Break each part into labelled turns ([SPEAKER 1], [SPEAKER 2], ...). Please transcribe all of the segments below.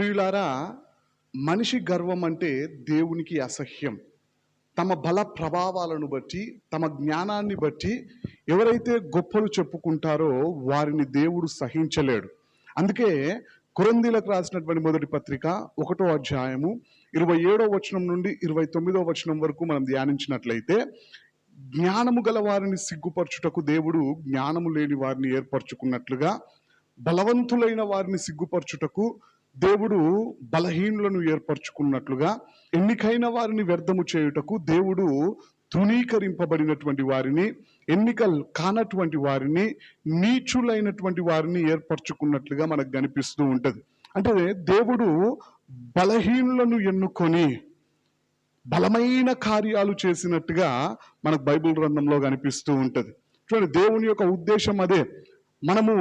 [SPEAKER 1] ప్రియులారా మనిషి గర్వం అంటే దేవునికి అసహ్యం. తమ బల ప్రభావాలను బట్టి తమ జ్ఞానాన్ని బట్టి ఎవరైతే గొప్పలు చెప్పుకుంటారో వారిని దేవుడు సహించలేడు. అందుకే కురందీలకు రాసినటువంటి మొదటి పత్రిక ఒకటో అధ్యాయము ఇరవై ఏడో వచనం నుండి ఇరవై తొమ్మిదో వచనం వరకు మనం ధ్యానించినట్లయితే జ్ఞానము గల వారిని సిగ్గుపరచుటకు దేవుడు జ్ఞానము లేని వారిని ఏర్పరచుకున్నట్లుగా బలవంతులైన వారిని సిగ్గుపరచుటకు దేవుడు బలహీనులను ఏర్పరచుకున్నట్లుగా ఎన్నికైన వారిని వ్యర్థము చేయుటకు దేవుడు తృణీకరింపబడినటువంటి వారిని ఎన్నిక కానటువంటి వారిని నీచులైనటువంటి వారిని ఏర్పరచుకున్నట్లుగా మనకు కనిపిస్తూ ఉంటుంది. అంటే దేవుడు బలహీనులను ఎన్నుకొని బలమైన కార్యాలు చేసినట్టుగా మనకు బైబిల్ గ్రంథంలో కనిపిస్తూ ఉంటుంది. చూడండి దేవుని యొక్క ఉద్దేశం అదే. మనము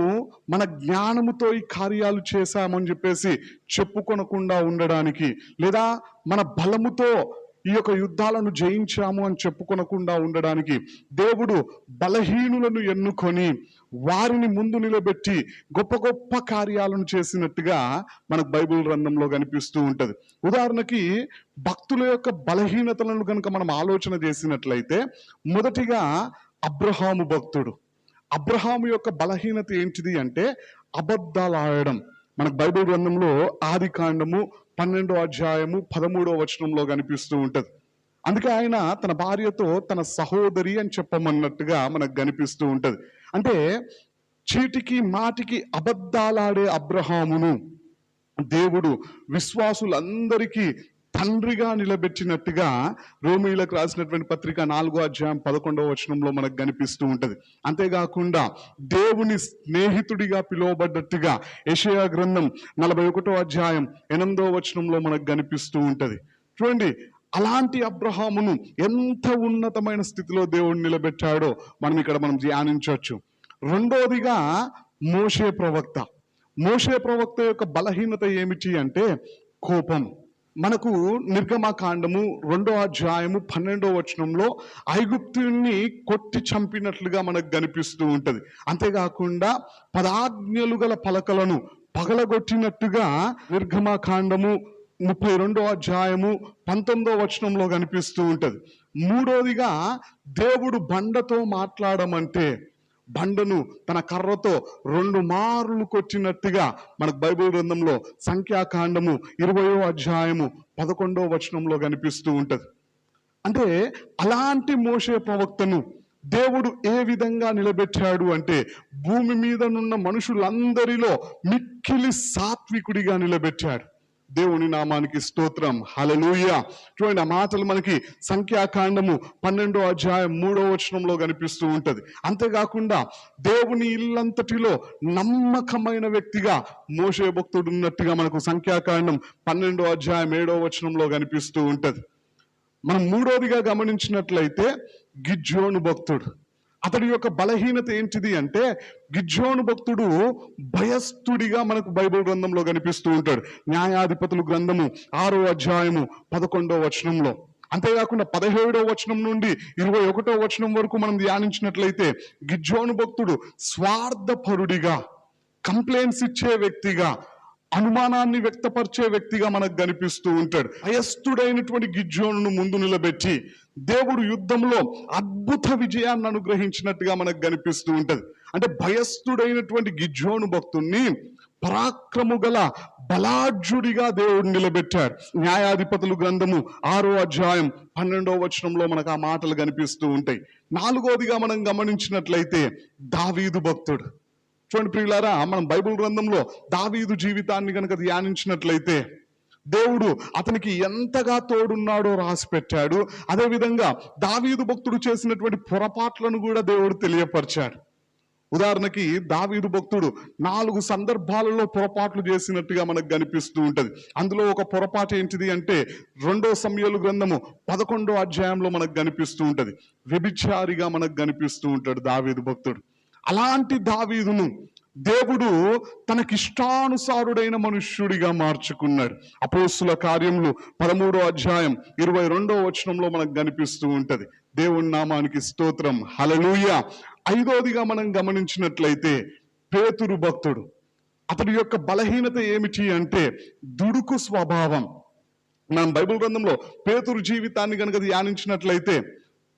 [SPEAKER 1] మన జ్ఞానముతో ఈ కార్యాలు చేశామని చెప్పేసి చెప్పుకొనకుండా ఉండడానికి లేదా మన బలముతో ఈ యొక్క యుద్ధాలను జయించాము అని చెప్పుకొనకుండా ఉండడానికి దేవుడు బలహీనులను ఎన్నుకొని వారిని ముందు నిలబెట్టి గొప్ప గొప్ప కార్యాలను చేసినట్టుగా మనకు బైబిల్ గ్రంథంలో కనిపిస్తూ ఉంటుంది. ఉదాహరణకి భక్తుల యొక్క బలహీనతలను కనుక మనం ఆలోచన చేసినట్లయితే మొదటిగా అబ్రహాము భక్తుడు. అబ్రహాము యొక్క బలహీనత ఏంటిది అంటే అబద్ధాలు ఆడడం మనకు బైబిల్ గ్రంథంలో ఆది కాండము పన్నెండో అధ్యాయము పదమూడో వచనంలో కనిపిస్తూ ఉంటుంది. అందుకే ఆయన తన భార్యతో తన సహోదరి అని చెప్పమన్నట్టుగా మనకు కనిపిస్తూ ఉంటుంది. అంటే చీటికి మాటికి అబద్ధాలాడే అబ్రహామును దేవుడు విశ్వాసులందరికీ తండ్రిగా నిలబెట్టినట్టుగా రోమిలకు రాసినటువంటి పత్రిక నాలుగో అధ్యాయం పదకొండవ వచనంలో మనకు కనిపిస్తూ ఉంటది. అంతేకాకుండా దేవుని స్నేహితుడిగా పిలువబడ్డట్టుగా యషయా గ్రంథం నలభై ఒకటో అధ్యాయం ఎనిమిదో వచనంలో మనకు కనిపిస్తూ ఉంటది. చూడండి అలాంటి అబ్రహామును ఎంత ఉన్నతమైన స్థితిలో దేవుడు నిలబెట్టాడో మనం ఇక్కడ మనం ధ్యానించవచ్చు. రెండోదిగా మోషే ప్రవక్త. మోషే ప్రవక్త యొక్క బలహీనత ఏమిటి అంటే కోపం. మనకు నిర్గమకాండము రెండో అధ్యాయము పన్నెండో వచనంలో ఐగుప్తుని కొట్టి చంపినట్లుగా మనకు కనిపిస్తూ ఉంటుంది. అంతేకాకుండా పదాజ్ఞలు గల పలకలను పగలగొట్టినట్టుగా నిర్గమకాండము ముప్పై రెండో అధ్యాయము పంతొమ్మిదో వచనంలో కనిపిస్తూ ఉంటుంది. మూడోదిగా దేవుడు బండతో మాట్లాడమంటే బండను తన కర్రతో రెండు మార్లు కొట్టినట్టుగా మనకు బైబిల్ గ్రంథంలో సంఖ్యాకాండము ఇరవయో అధ్యాయము పదకొండో వచనంలో కనిపిస్తూ ఉంటది. అంటే అలాంటి మోషే ప్రవక్తను దేవుడు ఏ విధంగా నిలబెట్టాడు అంటే భూమి మీద నున్న మనుషులందరిలో మిక్కిలి సాత్వికుడిగా నిలబెట్టాడు. దేవుని నామానికి స్తోత్రం. హలలుయ చూడండి ఆ మాటలు మనకి సంఖ్యాకాండము పన్నెండో అధ్యాయం మూడో వచనంలో కనిపిస్తూ ఉంటుంది. అంతేకాకుండా దేవుని ఇల్లంతటిలో నమ్మకమైన వ్యక్తిగా మోసే భక్తుడు ఉన్నట్టుగా మనకు సంఖ్యాకాండం పన్నెండో అధ్యాయం ఏడో వచనంలో కనిపిస్తూ ఉంటుంది. మనం మూడోదిగా గమనించినట్లయితే గిజ్జోను భక్తుడు. అతడి యొక్క బలహీనత ఏంటిది అంటే గిజ్జోను భక్తుడు భయస్థుడిగా మనకు బైబిల్ గ్రంథంలో కనిపిస్తూ ఉంటాడు. న్యాయాధిపతులు గ్రంథము ఆరో అధ్యాయము పదకొండో వచనంలో. అంతేకాకుండా పదిహేడో వచనం నుండి ఇరవై ఒకటో వచనం వరకు మనం ధ్యానించినట్లయితే గిజ్జోను భక్తుడు స్వార్థపరుడిగా కంప్లైంట్స్ ఇచ్చే వ్యక్తిగా అనుమానాన్ని వ్యక్తపరిచే వ్యక్తిగా మనకు కనిపిస్తూ ఉంటాడు. భయస్థుడైనటువంటి గిజ్జోను ముందు నిలబెట్టి దేవుడు యుద్ధంలో అద్భుత విజయాన్ని అనుగ్రహించినట్టుగా మనకు కనిపిస్తూ ఉంటది. అంటే భయస్థుడైనటువంటి గిజ్జోను భక్తుణ్ణి పరాక్రము గల బలాఢ్యుడిగా దేవుడు నిలబెట్టాడు. న్యాయాధిపతులు గ్రంథము ఆరో అధ్యాయం పన్నెండవ వచనంలో మనకు ఆ మాటలు కనిపిస్తూ ఉంటాయి. నాలుగోదిగా మనం గమనించినట్లయితే దావీదు భక్తుడు. చూడండి ప్రియులారా మనం బైబిల్ గ్రంథంలో దావీదు జీవితాన్ని కనుక ధ్యానించినట్లయితే దేవుడు అతనికి ఎంతగా తోడున్నాడో రాసి పెట్టాడు. అదేవిధంగా దావీదు భక్తుడు చేసినటువంటి పొరపాట్లను కూడా దేవుడు తెలియపరిచాడు. ఉదాహరణకి దావీదు భక్తుడు నాలుగు సందర్భాలలో పొరపాట్లు చేసినట్టుగా మనకు కనిపిస్తూ ఉంటుంది. అందులో ఒక పొరపాటు ఏంటిది అంటే రెండో సమయాలు గ్రంథము పదకొండో అధ్యాయంలో మనకు కనిపిస్తూ ఉంటుంది. వ్యభిచారిగా మనకు కనిపిస్తూ ఉంటాడు దావీదు భక్తుడు. అలాంటి దావీదును దేవుడు తనకిష్టానుసారుడైన మనుష్యుడిగా మార్చుకున్నాడు. అపోస్తుల కార్యంలో పదమూడో అధ్యాయం ఇరవై రెండో వచనంలో మనకు కనిపిస్తూ ఉంటది. దేవుని నామానికి స్తోత్రం. హలలుయ ఐదోదిగా మనం గమనించినట్లయితే పేతురు భక్తుడు. అతడి యొక్క బలహీనత ఏమిటి అంటే దుడుకు స్వభావం. మనం బైబిల్ గ్రంథంలో పేతురు జీవితాన్ని కనుక ధ్యానించినట్లయితే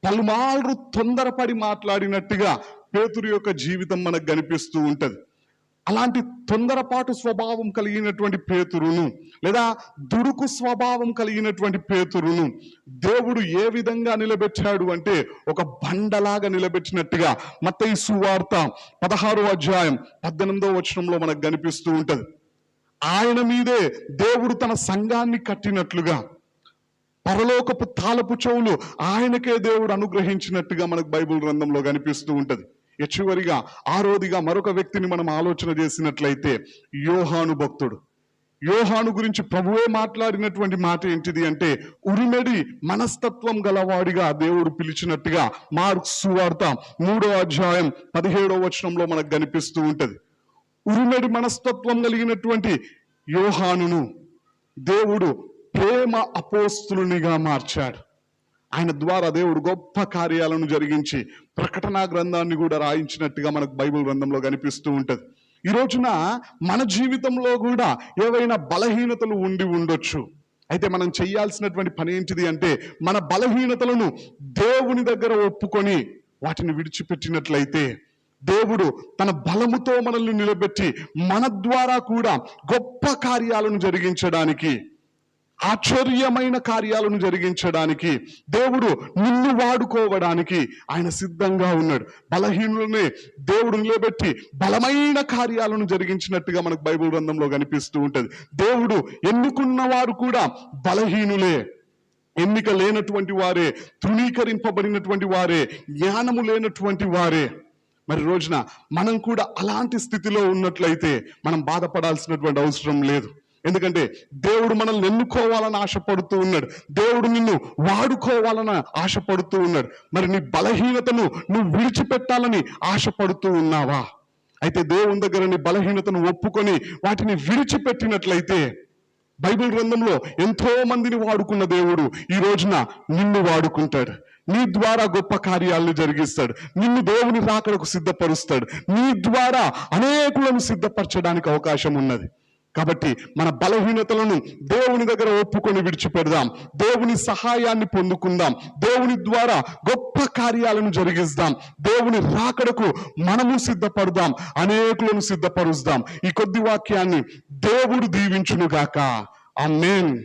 [SPEAKER 1] పలుమార్లు తొందరపడి మాట్లాడినట్టుగా పేతురు యొక్క జీవితం మనకు కనిపిస్తూ ఉంటది. అలాంటి తొందరపాటు స్వభావం కలిగినటువంటి పేతురును లేదా దుడుకు స్వభావం కలిగినటువంటి పేతురును దేవుడు ఏ విధంగా నిలబెట్టాడు అంటే ఒక బండలాగా నిలబెట్టినట్టుగా మత్తయి సువార్త పదహారో అధ్యాయం పద్దెనిమిదో వచనంలో మనకు కనిపిస్తూ ఉంటది. ఆయన మీదే దేవుడు తన సంఘాన్ని కట్టినట్లుగా పరలోకపు తాళపు చెవులు ఆయనకే దేవుడు అనుగ్రహించినట్టుగా మనకు బైబిల్ గ్రంథంలో కనిపిస్తూ ఉంటది. ఇక చివరిగా ఆరోదిగా మరొక వ్యక్తిని మనం ఆలోచన చేసినట్లయితే యోహాను భక్తుడు. యోహాను గురించి ప్రభువే మాట్లాడినటువంటి మాట ఏంటిది అంటే ఉరిమెడి మనస్తత్వం గలవాడిగా దేవుడు పిలిచినట్టుగా మార్క్స్ సువార్త మూడో అధ్యాయం పదిహేడో వచనంలో మనకు కనిపిస్తూ ఉంటది. ఉరిమెడి మనస్తత్వం కలిగినటువంటి యోహానును దేవుడు ప్రేమ అపోస్తులునిగా మార్చాడు. ఆయన ద్వారా దేవుడు గొప్ప కార్యాలను జరిగించి ప్రకటనా గ్రంథాన్ని కూడా రాయించినట్టుగా మనకు బైబిల్ గ్రంథంలో కనిపిస్తూ ఉంటుంది. ఈ రోజున మన జీవితంలో కూడా ఏవైనా బలహీనతలు ఉండి ఉండొచ్చు. అయితే మనం చేయాల్సినటువంటి పని ఏంటిది అంటే మన బలహీనతలను దేవుని దగ్గర ఒప్పుకొని వాటిని విడిచిపెట్టినట్లయితే దేవుడు తన బలముతో మనల్ని నిలబెట్టి మన ద్వారా కూడా గొప్ప కార్యాలను జరిగించడానికి ఆశ్చర్యమైన కార్యాలను జరిగించడానికి దేవుడు నిన్ను వాడుకోవడానికి ఆయన సిద్ధంగా ఉన్నాడు. బలహీనులనే దేవుడు నిలబెట్టి బలమైన కార్యాలను జరిగించినట్టుగా మనకు బైబిల్ గ్రంథంలో కనిపిస్తూ ఉంటుంది. దేవుడు ఎన్నుకున్న వారు కూడా బలహీనులే. ఎన్నిక లేనటువంటి వారే తృణీకరింపబడినటువంటి వారే జ్ఞానము లేనటువంటి వారే. మరి రోజున మనం కూడా అలాంటి స్థితిలో ఉన్నట్లయితే మనం బాధపడాల్సినటువంటి అవసరం లేదు. ఎందుకంటే దేవుడు మనల్ని ఎన్నుకోవాలని ఆశపడుతూ ఉన్నాడు. దేవుడు నిన్ను వాడుకోవాలని ఆశపడుతూ ఉన్నాడు. మరి నీ బలహీనతను నువ్వు విడిచిపెట్టాలని ఆశపడుతూ ఉన్నావా? అయితే దేవుని దగ్గర నీ బలహీనతను ఒప్పుకొని వాటిని విడిచిపెట్టినట్లయితే బైబిల్ గ్రంథంలో ఎంతో మందిని వాడుకున్న దేవుడు ఈ రోజున నిన్ను వాడుకుంటాడు. నీ ద్వారా గొప్ప కార్యాలను జరిగిస్తాడు. నిన్ను దేవుని రాకడకు సిద్ధపరుస్తాడు. నీ ద్వారా అనేకులను సిద్ధపరచడానికి అవకాశం ఉన్నది. కాబట్టి మన బలహీనతలను దేవుని దగ్గర ఒప్పుకొని విడిచిపెడదాం. దేవుని సహాయాన్ని పొందుకుందాం. దేవుని ద్వారా గొప్ప కార్యాలను జరిగిస్తాం. దేవుని రాకడకు మనము సిద్ధపడదాం. అనేకులను సిద్ధపరుస్తాం. ఈ కొద్ది వాక్యాన్ని దేవుడు దీవించునుగాక. ఆమేన్.